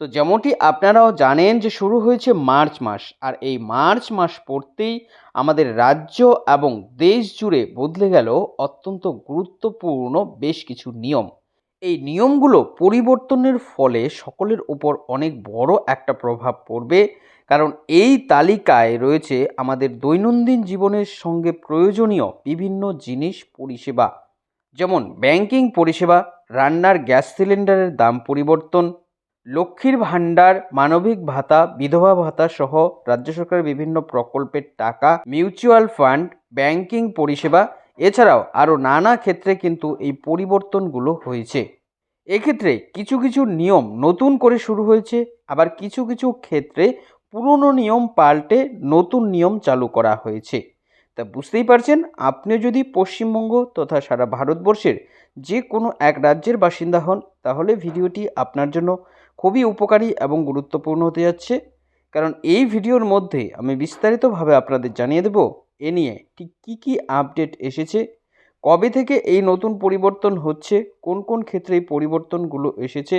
তো যেমনটি আপনারাও জানেন যে শুরু হয়েছে মার্চ মাস, আর এই মার্চ মাস পড়তেই আমাদের রাজ্য এবং দেশ জুড়ে বদলে গেল অত্যন্ত গুরুত্বপূর্ণ বেশ কিছু নিয়ম। এই নিয়মগুলো পরিবর্তনের ফলে সকলের উপর অনেক বড় একটা প্রভাব পড়বে, কারণ এই তালিকায় রয়েছে আমাদের দৈনন্দিন জীবনের সঙ্গে প্রয়োজনীয় বিভিন্ন জিনিস পরিষেবা। যেমন ব্যাংকিং পরিষেবা, রান্নার গ্যাস সিলিন্ডারের দাম পরিবর্তন লক্ষ্মীর ভাণ্ডার, মানবিক ভাতা, বিধবা ভাতা সহ রাজ্য সরকারের বিভিন্ন প্রকল্পের টাকা, মিউচুয়াল ফান্ড, ব্যাংকিং পরিষেবা, এছাড়াও আরও নানা ক্ষেত্রে কিন্তু এই পরিবর্তনগুলো হয়েছে। এক্ষেত্রে কিছু কিছু নিয়ম নতুন করে শুরু হয়েছে, আবার কিছু কিছু ক্ষেত্রে পুরনো নিয়ম পাল্টে নতুন নিয়ম চালু করা হয়েছে। তা বুঝতেই পারছেন আপনি যদি পশ্চিমবঙ্গ তথা সারা ভারতবর্ষের যে কোনো এক রাজ্যের বাসিন্দা হন, তাহলে ভিডিওটি আপনার জন্য খুবই উপকারী এবং গুরুত্বপূর্ণ হতে যাচ্ছে। কারণ এই ভিডিওর মধ্যে আমি বিস্তারিতভাবে আপনাদের জানিয়ে দেব এ নিয়ে ঠিক কী কী আপডেট এসেছে, কবে থেকে এই নতুন পরিবর্তন হচ্ছে, কোন কোন ক্ষেত্রে এই পরিবর্তনগুলো এসেছে,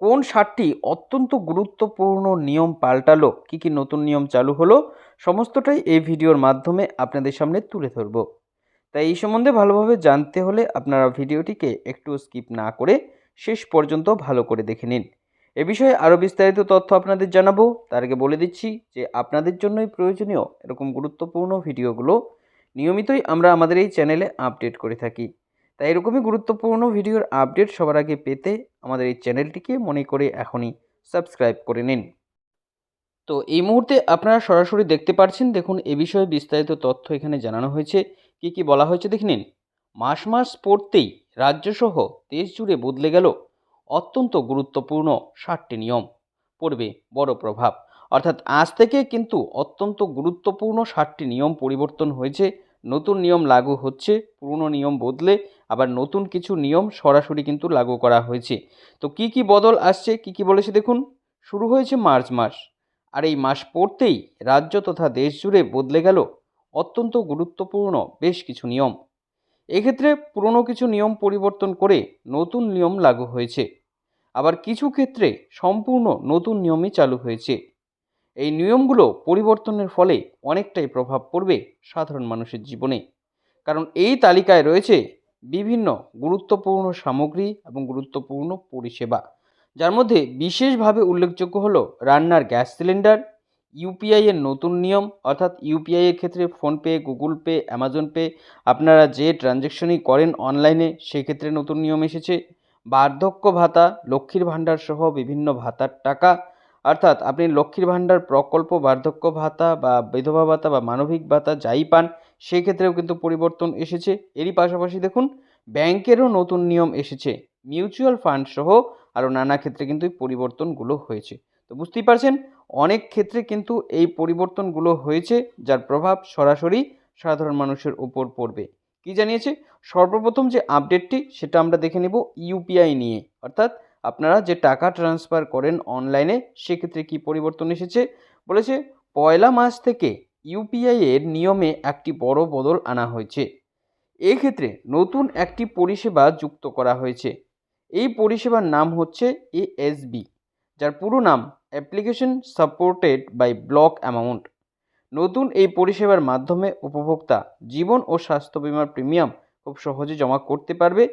কোন সাতটি অত্যন্ত গুরুত্বপূর্ণ নিয়ম পাল্টালো, কী কী নতুন নিয়ম চালু হলো, সমস্তটাই এই ভিডিওর মাধ্যমে আপনাদের সামনে তুলে ধরব। তাই এই সম্বন্ধে ভালোভাবে জানতে হলে আপনারা ভিডিওটিকে একটু স্কিপ না করে শেষ পর্যন্ত ভালো করে দেখে নিন। এ বিষয়ে আরও বিস্তারিত তথ্য আপনাদের জানাব। তার আগে বলে দিচ্ছি যে আপনাদের জন্যই প্রয়োজনীয় এরকম গুরুত্বপূর্ণ ভিডিওগুলো নিয়মিতই আমরা আমাদের এই চ্যানেলে আপডেট করে থাকি। তাই এরকমই গুরুত্বপূর্ণ ভিডিওর আপডেট সবার আগে পেতে আমাদের এই চ্যানেলটিকে মনে করে এখনই সাবস্ক্রাইব করে নিন। তো এই মুহূর্তে আপনারা সরাসরি দেখতে পাচ্ছেন দেখুন এ বিষয়ে বিস্তারিত তথ্য এখানে জানানো হয়েছে। কি কি বলা হয়েছে দেখে নিন। মাস মাস পড়তেই রাজ্যসহ দেশ জুড়ে বদলে গেল অত্যন্ত গুরুত্বপূর্ণ ষাটটি নিয়ম। পড়বে বড় প্রভাব। অর্থাৎ আজ থেকে কিন্তু অত্যন্ত গুরুত্বপূর্ণ ষাটটি নিয়ম পরিবর্তন হয়েছে। নতুন নিয়ম লাগু হচ্ছে, পুরনো নিয়ম বদলে আবার নতুন কিছু নিয়ম সরাসরি কিন্তু লাগু করা হয়েছে। তো কি কি বদল আসছে, কি কি বলেছে দেখুন। শুরু হয়েছে মার্চ মাস। আর এই মাস পড়তেই রাজ্য তথা দেশ জুড়ে বদলে গেল অত্যন্ত গুরুত্বপূর্ণ বেশ কিছু নিয়ম। এক্ষেত্রে পুরনো কিছু নিয়ম পরিবর্তন করে নতুন নিয়ম লাগু হয়েছে। আবার কিছু ক্ষেত্রে সম্পূর্ণ নতুন নিয়মই চালু হয়েছে। এই নিয়মগুলো পরিবর্তনের ফলে অনেকটাই প্রভাব পড়বে সাধারণ মানুষের জীবনে। কারণ এই তালিকায় রয়েছে বিভিন্ন গুরুত্বপূর্ণ সামগ্রী এবং গুরুত্বপূর্ণ পরিষেবা। যার মধ্যে বিশেষভাবে উল্লেখযোগ্য হলো রান্নার গ্যাস সিলিন্ডার ইউপিআই এর নতুন নিয়ম, অর্থাৎ ইউপিআই এর ক্ষেত্রে PhonePe, Google Pay, Amazon Pay, আপনারা যে ট্রানজ্যাকশনই করেন অনলাইনে সেক্ষেত্রে নতুন নিয়ম এসেছে। বার্ধক্য ভাতা, লক্ষ্মীর ভাণ্ডার সহ বিভিন্ন ভাতার টাকা, অর্থাৎ আপনি লক্ষ্মীর ভাণ্ডার প্রকল্প, বার্ধক্য ভাতা বা বিধবা ভাতা বা মানবিক ভাতা যাই পান, সেক্ষেত্রেও কিন্তু পরিবর্তন এসেছে। এরই পাশাপাশি দেখুন, ব্যাংকেরও নতুন নিয়ম এসেছে। মিউচুয়াল ফান্ড সহ আরও নানা ক্ষেত্রে কিন্তু এই পরিবর্তনগুলো হয়েছে। তো বুঝতেই পারছেন? অনেক ক্ষেত্রে কিন্তু এই পরিবর্তনগুলো হয়েছে, যার প্রভাব সরাসরি সাধারণ মানুষের উপর পড়বে। কি জানিয়েছে? সর্বপ্রথম যে আপডেটটি, সেটা আমরা দেখে নেব ইউপিআই নিয়ে। অর্থাৎ আপনারা যে টাকা ট্রান্সফার করেন অনলাইনে, সেক্ষেত্রে কি পরিবর্তন এসেছে? বলেছে, পয়লা মাস থেকে ইউপিআই এর নিয়মে একটি বড় বদল আনা হয়েছে। এক্ষেত্রে নতুন একটি পরিষেবা যুক্ত করা হয়েছে। এই পরিষেবার নাম হচ্ছে এএসবি যার পুরো নাম application supported by block amount নতুন এই পরিষেবার মাধ্যমে উপভোক্তা জীবন ও স্বাস্থ্য বিমার প্রিমিয়াম খুব সহজে জমা করতে পারবে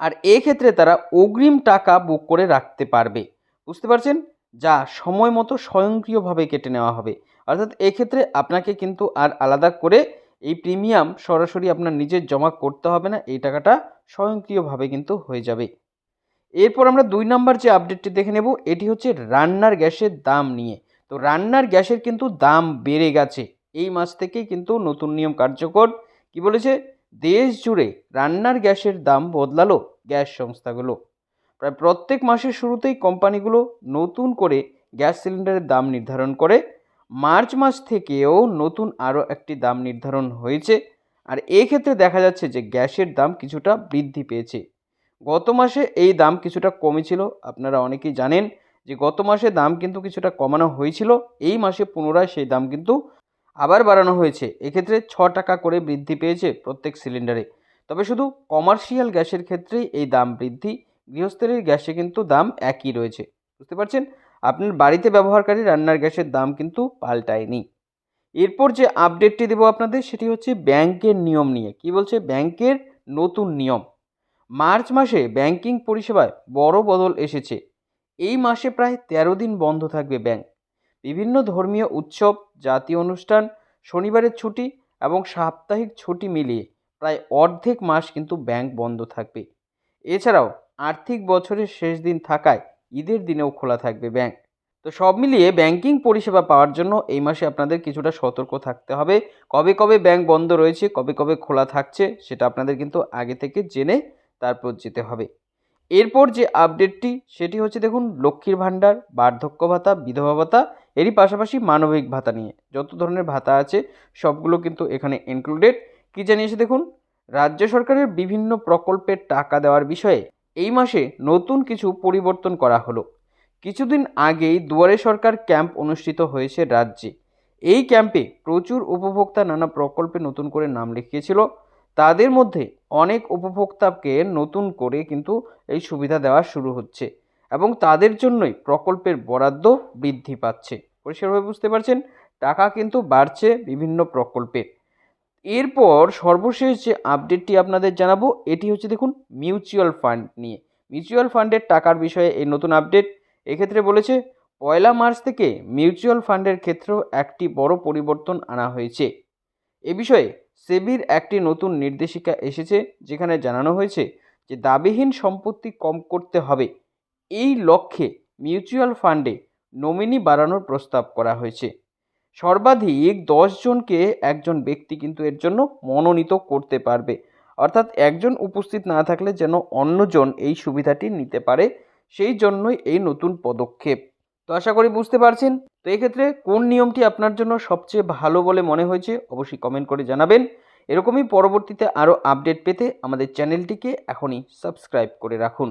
আর এক্ষেত্রে তারা অগ্রিম টাকা বুক করে রাখতে পারবে। বুঝতে পারছেন? যা সময় মতো স্বয়ংক্রিয়ভাবে কেটে নেওয়া হবে। অর্থাৎ এক্ষেত্রে আপনাকে কিন্তু আর আলাদা করে এই প্রিমিয়াম সরাসরি আপনার নিজের জমা করতে হবে না, এই টাকাটা স্বয়ংক্রিয়ভাবে কিন্তু হয়ে যাবে। এরপর আমরা দুই নম্বর যে আপডেটটি দেখে নেব, এটি হচ্ছে রান্নার গ্যাসের দাম নিয়ে। তো রান্নার গ্যাসের কিন্তু দাম বেড়ে গেছে। এই মাস থেকেই কিন্তু নতুন নিয়ম কার্যকর। কি বলেছে? দেশ জুড়ে রান্নার গ্যাসের দাম বদলালো গ্যাস সংস্থাগুলো। প্রায় প্রত্যেক মাসের শুরুতেই কোম্পানিগুলো নতুন করে গ্যাস সিলিন্ডারের দাম নির্ধারণ করে। মার্চ মাস থেকেও নতুন আরও একটি দাম নির্ধারণ হয়েছে। আর এক্ষেত্রে দেখা যাচ্ছে যে গ্যাসের দাম কিছুটা বৃদ্ধি পেয়েছে। গত মাসে এই দাম কিছুটা কমেছিল, আপনারা অনেকেই জানেন যে গত মাসে দাম কিন্তু কিছুটা কমানো হয়েছিল, এই মাসে পুনরায় সেই দাম কিন্তু আবার বাড়ানো হয়েছে। এক্ষেত্রে ছ টাকা করে বৃদ্ধি পেয়েছে প্রত্যেক সিলিন্ডারে। তবে শুধু কমার্শিয়াল গ্যাসের ক্ষেত্রেই এই দাম বৃদ্ধি, গৃহস্থলীর গ্যাসে কিন্তু দাম একই রয়েছে। বুঝতে পারছেন? আপনার বাড়িতে ব্যবহারকারী রান্নার গ্যাসের দাম কিন্তু পাল্টায়নি। এরপর যে আপডেটটি দেবো আপনাদের, সেটি হচ্ছে ব্যাংকের নিয়ম নিয়ে। কি বলছে? ব্যাংকের নতুন নিয়ম। মার্চ মাসে ব্যাংকিং পরিষেবায় বড় বদল এসেছে। এই মাসে প্রায় তেরো দিন বন্ধ থাকবে ব্যাংক। বিভিন্ন ধর্মীয় উৎসব, জাতীয় অনুষ্ঠান, শনিবারের ছুটি এবং সাপ্তাহিক ছুটি মিলিয়ে প্রায় অর্ধেক মাস কিন্তু ব্যাংক বন্ধ থাকবে। এছাড়াও আর্থিক বছরের শেষ দিন থাকায় ঈদের দিনেও খোলা থাকবে ব্যাংক। তো সব মিলিয়ে ব্যাংকিং পরিষেবা পাওয়ার জন্য এই মাসে আপনাদের কিছুটা সতর্ক থাকতে হবে। কবে কবে ব্যাংক বন্ধ রয়েছে, কবে কবে খোলা থাকছে, সেটা আপনাদের কিন্তু আগে থেকে জেনে তারপর যেতে হবে। এরপর যে আপডেটটি সেটি হচ্ছে দেখুন, লক্ষ্মীর ভাণ্ডার, বার্ধক্য ভাতা, বিধবা ভাতা, এরই পাশাপাশি মানবিক ভাতা নিয়ে। যত ধরনের ভাতা আছে, সবগুলো কিন্তু এখানে ইনক্লুডেড কী জানিয়েছে দেখুন, রাজ্য সরকারের বিভিন্ন প্রকল্পের টাকা দেওয়ার বিষয়ে এই মাসে নতুন কিছু পরিবর্তন করা হলো। কিছুদিন আগেই দুয়ারে সরকার ক্যাম্প অনুষ্ঠিত হয়েছে রাজ্যে। এই ক্যাম্পে প্রচুর উপভোক্তা নানা প্রকল্পে নতুন করে নাম লিখিয়েছিল। তাদের মধ্যে অনেক উপভোক্তাকে নতুন করে কিন্তু এই সুবিধা দেওয়া শুরু হচ্ছে এবং তাদের জন্যই প্রকল্পের বরাদ্দ বৃদ্ধি পাচ্ছে। পরিষ্কারভাবে বুঝতে পারছেন? টাকা কিন্তু বাড়ছে বিভিন্ন প্রকল্পের। এরপর সর্বশেষ যে আপডেটটি আপনাদের জানাব, এটি হচ্ছে দেখুন মিউচুয়াল ফান্ড নিয়ে। মিউচুয়াল ফান্ডের টাকার বিষয়ে এই নতুন আপডেট এক্ষেত্রে বলেছে, পয়লা মার্চ থেকে মিউচুয়াল ফান্ডের ক্ষেত্রেও একটি বড় পরিবর্তন আনা হয়েছে। এ বিষয়ে সেবির একটি নতুন নির্দেশিকা এসেছে যেখানে জানানো হয়েছে যে দাবিহীন সম্পত্তি কম করতে হবে। এই লক্ষ্যে মিউচুয়াল ফান্ডে নমিনি বাড়ানোর প্রস্তাব করা হয়েছে। সর্বাধিক জনকে একজন ব্যক্তি কিন্তু এর জন্য মনোনীত করতে পারবে। অর্থাৎ একজন উপস্থিত না থাকলে যেন অন্যজন এই সুবিধাটি নিতে পারে, সেই জন্যই এই নতুন পদক্ষেপ। তো আশা করি বুঝতে পারছেন। তো এক্ষেত্রে কোন নিয়মটি আপনার জন্য সবচেয়ে ভালো বলে মনে হয়েছে অবশ্যই কমেন্ট করে জানাবেন। এরকমই পরবর্তীতে আরও আপডেট পেতে আমাদের চ্যানেলটিকে এখনই সাবস্ক্রাইব করে রাখুন।